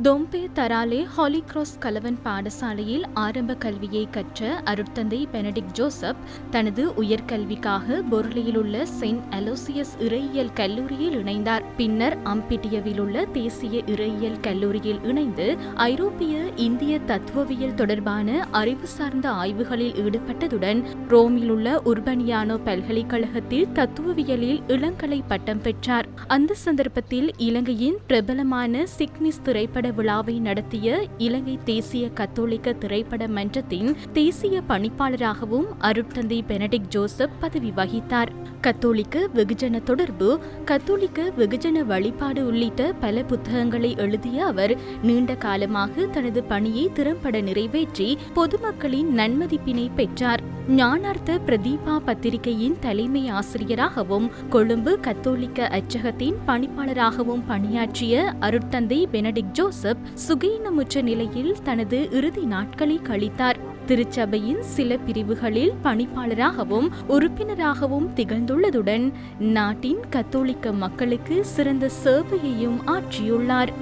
Dompe தராலே ஹாலி cross கலவன் பாடசாலையில் ஆரம்ப கல்வியை கற்ற அருட்தந்தை பெனடிக் ஜோசப் தனது உயர்கல்விக்காக பொருளியில் உள்ள செயின்ட் அலோசியஸ் இறையியல் கல்லூரியில் இணைந்தார். பின்னர் அம்பிட்டியவில் உள்ள தேசிய இறையியல் கல்லூரியில் இணைந்து ஐரோப்பிய இந்திய தத்துவவியல் தொடர்பான அறிவு சார்ந்த ஆய்வுகளில் ஈடுபட்டதுடன் ரோமில் உள்ள உர்பனியானோ பல்கலைக்கழகத்தில் தத்துவவியலில் இளங்கலை பட்டம் பெற்றார். அந்த சந்தர்ப்பத்தில் இலங்கையின் பிரபலமான சிக்னிஸ் திரைப்பட விழாவை நடத்திய இலங்கை தேசிய கத்தோலிக்க திரைப்பட மன்றத்தின் தேசிய பணிப்பாளராகவும் அருட்தந்தை பெனடிக் ஜோசப் பதவி வகித்தார். கத்தோலிக்க வெகுஜன தொடர்பு கத்தோலிக்க வெகுஜன வழிபாடு உள்ளிட்ட பல புத்தகங்களை எழுதிய அவர் நீண்ட காலமாக தனது பணியை திறம்பட நிறைவேற்றி பொதுமக்களின் நன்மதிப்பினை பெற்றார். ஞானார்த்த பிரதீபா பத்திரிகையின் தலைமை ஆசிரியராகவும் கொழும்பு கத்தோலிக்க அச்சகத்தின் பணிப்பாளராகவும் பணியாற்றிய அருட்தந்தை பெனடிக் ஜோசப் சுகீனமுற்ற நிலையில் தனது இறுதி நாட்களை கழித்தார். திருச்சபையின் சில பிரிவுகளில் பணிப்பாளராகவும் உறுப்பினராகவும் திகழ்ந்துள்ளதுடன் நாட்டின் கத்தோலிக்க மக்களுக்கு சிறந்த சேவையையும் ஆற்றியுள்ளார்.